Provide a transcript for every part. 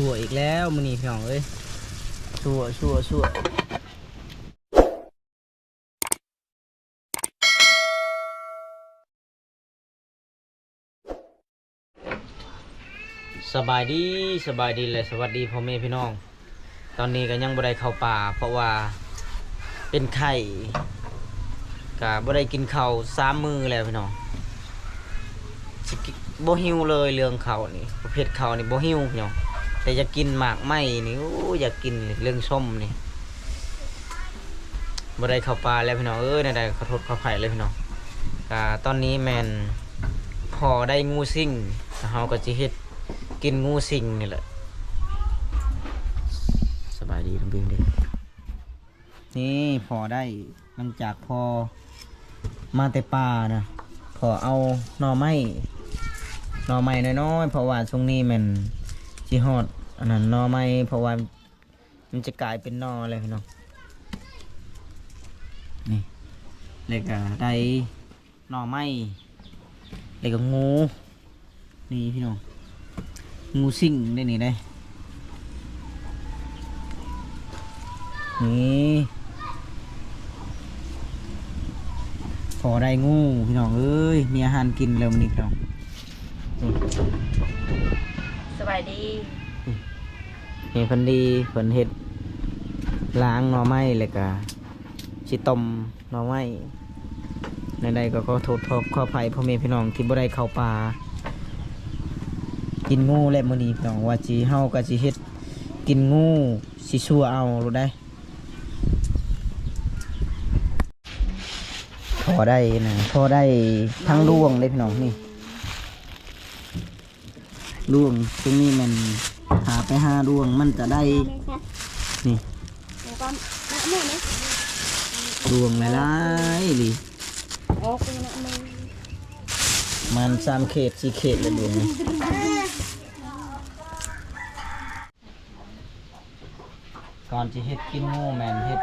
ชั่วอีกแล้วมือนี้พี่น้องเอ้ยชั่วชั่วชั่วสบายดีสบายดีเลยสวัสดีพ่อแม่พี่น้อง ตอนนี้ก็ยังบ่ได้เข้าป่า เพราะว่าเป็นไข่ก็บ่ได้กินข้าวสามมือแล้วพี่น้องบ่หิวเลยเรื่องข้าวนี่ประเภทข้าวนี่บ่หิวพี่น้อง แต่จะกินหมากไหมนี่โอ้อยากกินเรื่องส้มนี่บ่ได้เข้าป่าแล้วพี่น้องเอ้ยได้ๆขอโทษขออภัยเลยพี่น้องก็ตอนนี้แมนพอได้งูสิงเฮาก็สิเฮ็ดกินงูสิงนี่แหละสบายดีทั้งบิงเด็นี่พอได้หลังจากพอมาแต่ป่านะพอเอาหน่อไม้หน่อไม้น้อยๆเพราะว่าช่วงนี้มัน จีฮอดอันนั้นนอไม้เพราะว่ามันจะกลายเป็นน่อเลยพี่น้องนี่แล้วก็ได้นอไม้แล้วก็งูนี่พี่น้องงูสิงได้นี่ได้นี่พอได้งูพี่น้องเอ้ยมีอาหารกินแล้วมันนี่พี่น้องายดีนี่เพิ่นดีเพิ่นเฮ็ดล้างหน่อไม้แล้วก็สิต้มหน่อไม้ในใดก็ขอโทษขอขออภัยพ่อแม่พี่น้องที่บ่ได้เข้าป่ากินงูและมื้อนี้พี่น้องว่าสิเฮาก็สิเฮ็ดกินงูสิชั่วเอารู้ได้พอได้นะพอได้ทั้งล่วงเลยพี่น้องนี่ ล่วงตรงนี้มันหาไปห้าล่วงมันจะได้นี่แล้วก็น้ำมันนะล่วงหลายๆดิโอ้คุณน้ำมันมันสามเขตสี่เขตเลยล่วงนี่ก่อนจะเฮ็ดกินงูแมนเฮ็ด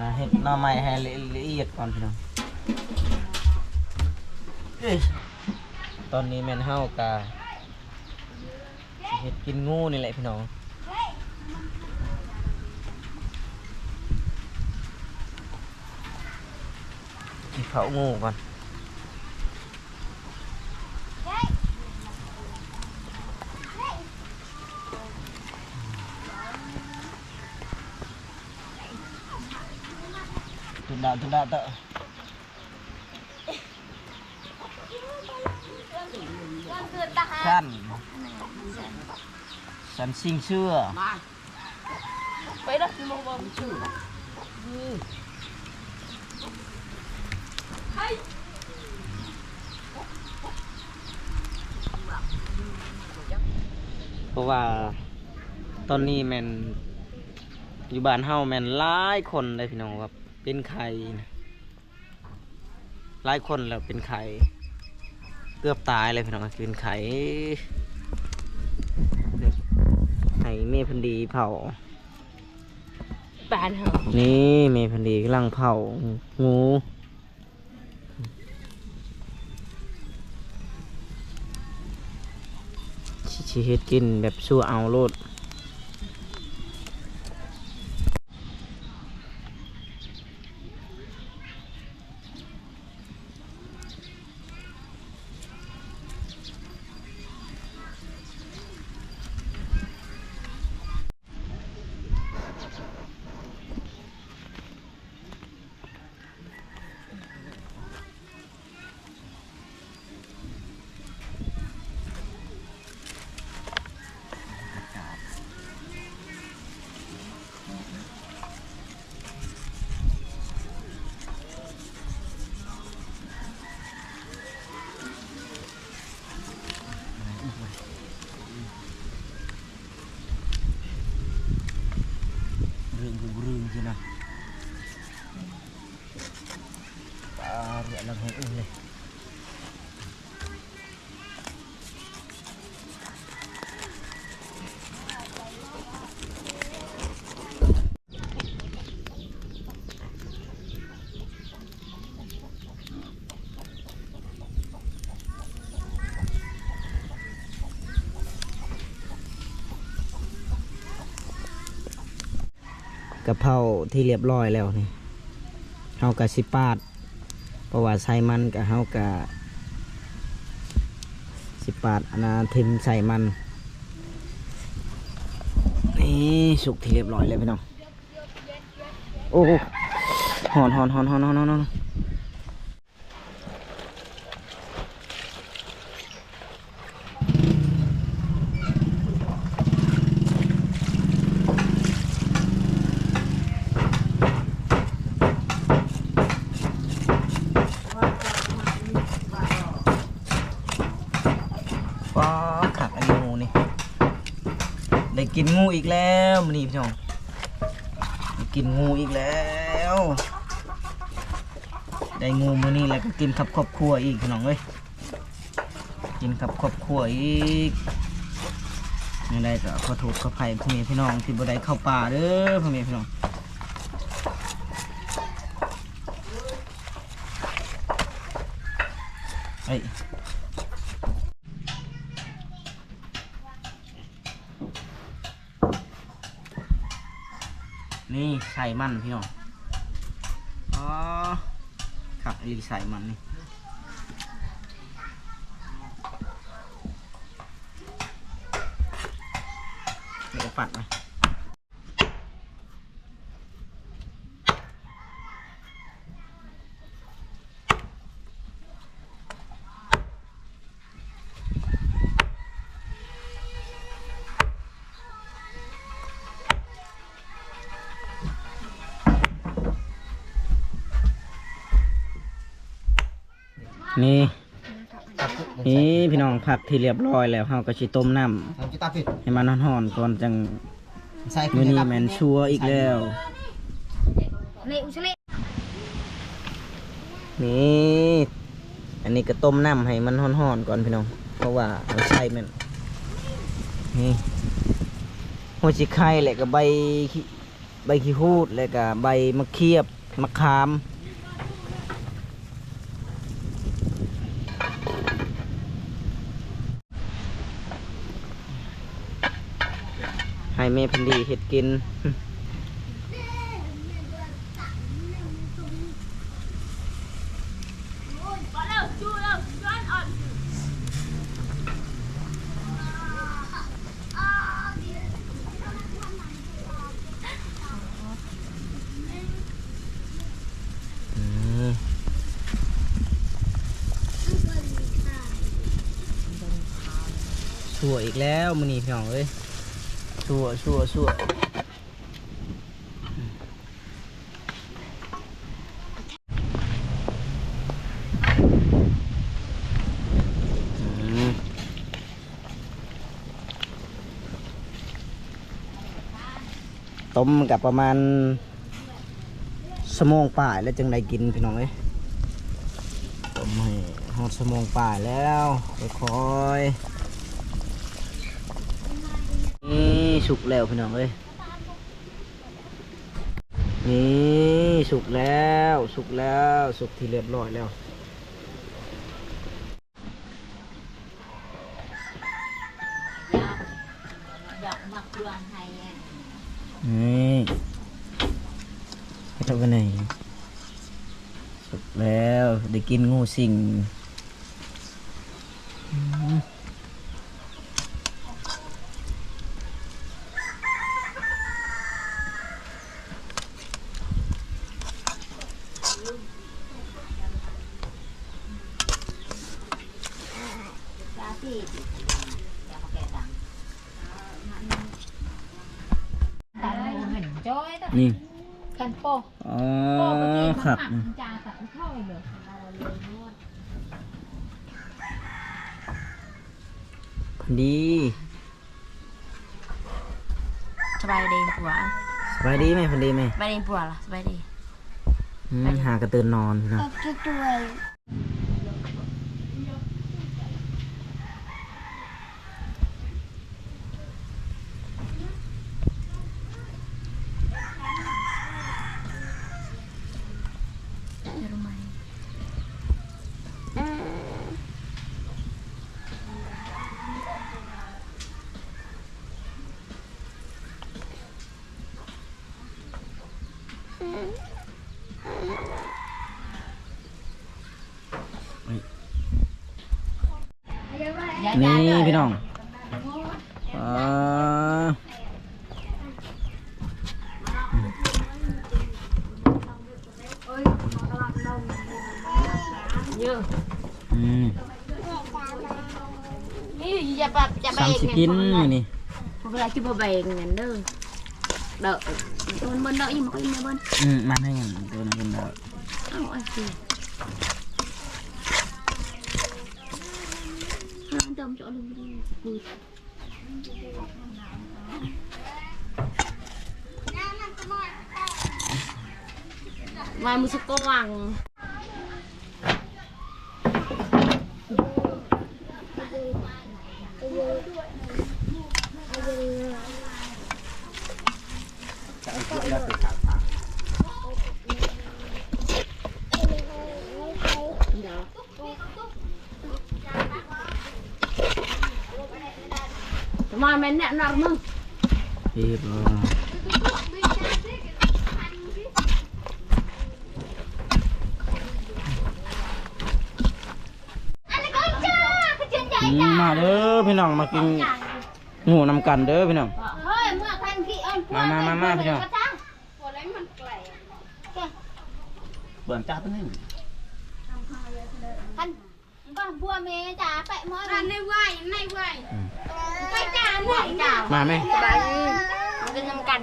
นะเฮ็ดหน้ำไม้ให้ละเอียดก่อนพี่น้องเอ้ยตอนนี้แมนเฮากาเฮ็ดกินงูนี่แหละพี่น้องกินเขางูก่อนตุดาตุดาเตอะ ก็คือตาหา สั้น สันซิงเชื่อไปแล้วคือมองมองชื่อเพราะว่าตอนนี้แมนอยู่บ้านเฮาแมนหลายคนเลยพี่น้องครับเป็นไข่หลายคนแล้วเป็นไข่เกือบตายเลยพี่น้องเป็นไข่ ไข่เมพันดีเผา ปานเหรอนี่เมพันดีกำลังเผางูชิชิเฮ็ดกินแบบชั่วเอาโลด กะเพราที่เรียบร้อยแล้วนี่เฮากะสิปาดเพราะว่าใส่มันกะเฮากะสิปาดอนาทิมใส่มันนี่สุกที่เรียบร้อยเลยพี่น้องโอ้โหหอนหอนหอนหอนหอนหอนหอนฟ้าขักไอ้งูนี่ ได้กินงูอีกแล้วมันนี่พี่น้องกินงูอีกแล้ว ได้งูมือนี้แล้วก็กินขับครอบครัวอีกพี่น้องเอ้ยกินขับครอบครัวอีกนี่ได้ก็ขอโทษขออภัยพ่อแม่พี่น้องที่บ่ได้เข้าป่าเด้อพ่อแม่พี่น้องเอ้ นี่ใส่มันพี่น้องอ๋อขับอีใส่มันนี่เดี๋ยวปัดไป นี่นี่พี่น้องผักที่เรียบร้อยแล้วเฮาก็สิต้มน้ Làm cho ta phết ำให้มันร้อนๆก่อนจัง Sai มื้อ cái นี้ này แม่นชัวร์อีกแล้วเละอุชเละนี่อันนี้ก็ต้มน้ำให้มันร้อนๆก่อนพี่น้อง เพราะว่าเราใส่มันนี่หัวชิไข่แหละก็ใบขี้ใบขี้หูดแล้วก็ใบมะเขียบมะขาม ให้แม่เพันดีเห็ดกินอืมชั่วอีกแล้วมือนี้พี่น้องเอ้ย ชั่วชั่วชั่วต้มกับประมาณสมองป่ายแล้วจึงได้กินพี่น้องเอ้ยต้มให้ฮอดสมองป่ายแล้วค่อยๆ นี่สุกแล้วพี่น้องเอ้ยนี่สุกแล้วสุกแล้วสุกที่เรียบร้อยแล้วนี่ไปทำกันไหนสุกแล้วได้กินงูสิงอืมนี่ กันโป อ๋อ ครับจาตัดเข้าเลยพอดีสบายดีปัวสบายดีไหมพอดีไหมสบายดีปัวล่ะสบายดี อืมหากระตือนนอนพี่น้องรู้ นี่พี่น้องอ่าเยอะอืมนี่อย่าแบบจะสามสิกินมื้อนี่เวลาจะมาแบ่งเงินเด้อเด้อมันมันเด้อยังไม่ค่อยมีมันอืมมันให้เงินตัวนั้นกันแล้วเอาไอ้สิ เติม chỗ lưng đi bụi Mai mua sô hoàng มาแม่เนี่ยนักมึงเรียบร้อยอืมมาเด้อพี่น้องมากินหมูนำกันเด้อพี่น้องเฮ้ยเมื่อคันที่เอิญมามามามาพี่น้องเบิ่งจ้าตัวนี้คันก็บัวเมจ่าไปมอในไหวในไหวไปจ่าไหวจ่า มาไหมไปเป็นนำกัน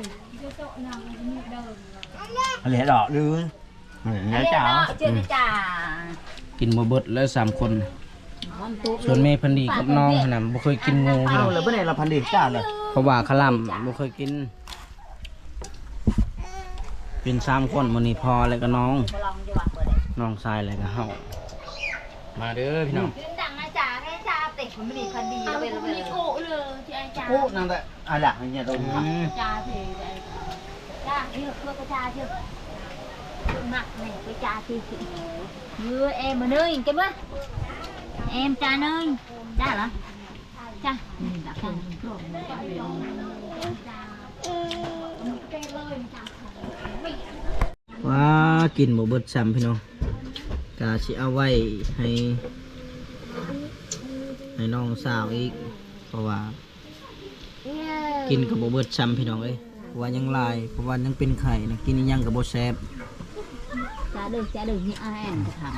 เหลือดอกดื้อเหลือจ้าเชื่อจ่ากินบ่เบิดแล้วสามคนมันตุ๊กส่วนแม่เพันดีกับน้องขนาดบ่เคยกินงูพี่เอาน้องเลยเมื่อไหร่เราพันดีจ้าเลยเพราะว่าขลำบ่เคยกิน เป็นสามคนมื้อนี้พอแล้วก็น้องลองจะวางเบอร์เลยน้องชายแล้วก็เฮามาเด้อพี่น้องดังนะจ่าให้จ่าติดมันไม่ดีคันดีเอาไปเลยโอ้เลย ที่ไอ้จ่าโอ้นั่นแหละอะไรหลักอย่างเงี้ยตรงนี้อืมจ่า thì จ่านี่เพื่อ cái cha chưa mặt này cái cha thì mưa em mà nơi cái bớt em cha nơi cha hả cha đã không ว้ากินบ่เบิดซ้ำพี่น้องกาสิเกเพราะว่ากินกับบ่เบิดซ้ำพี่น้องเอ้ยเพราะว่ายังลายเพราะว่ายังเป็นไข่นะกินอีหยังกับบ่แซ่บ cha đừng cha đừng như ai em phải làm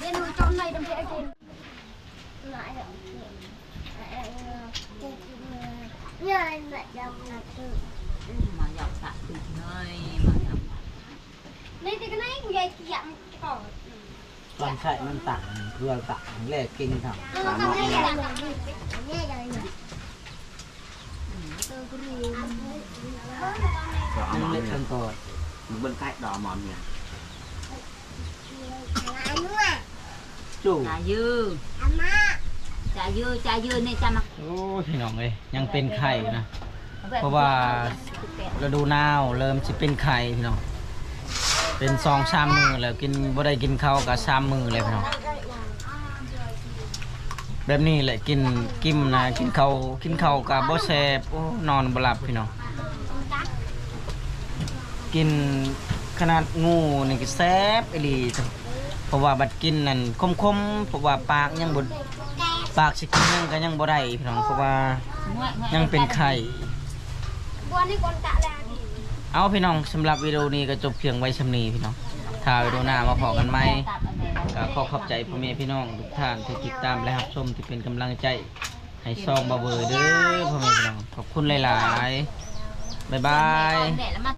bên nuôi trong này đừng sẽ กิน mà dọc sạch thì nơi mà dọc ตอนใส่มันต่างเพื่อต่างแลกกินครับมันเล็กขั้นตอน bên cạnh đỏ mòn nhỉ จู่ trà dư trà dư trà dư này cha mặc โอ้พี่น้องเอ้ยยังเป็นไข่นะเพราะว่าฤดูหนาวเริ่มสิเป็นไข่พี่น้อง เป็นซองชามมือแล้วกินบ่ได้กินข้าวกับชามมือเลยพี่น้อง แบบนี้แหละกินกิมนะกินเข้ากินเข้ากับบ่แซ่บโอ้นอนบ่หลับพี่น้องกินขนาดงูนี่ก็แซ่บอีหลีเพราะว่าบัดกินนั่นคมๆเพราะว่าปากยังบ่ปากสิกินยังก็ยังบ่ได้พี่น้องเพราะว่ายังเป็นไข่เอาพี่น้องสำหรับวิดีโอนี้ก็จบเพียงไว้ชำนีพี่น้อง ถ้าวิดีโอหน้ามาพอกันไหมก็ขอขอบใจพ่อแม่พี่น้องทุกท่านที่ติดตามและรับชมที่เป็นกำลังใจ ให้ซองบาเบอร์เด้อพ่อแม่พี่น้องขอบคุณหลายๆ บ๊ายบาย để là mặt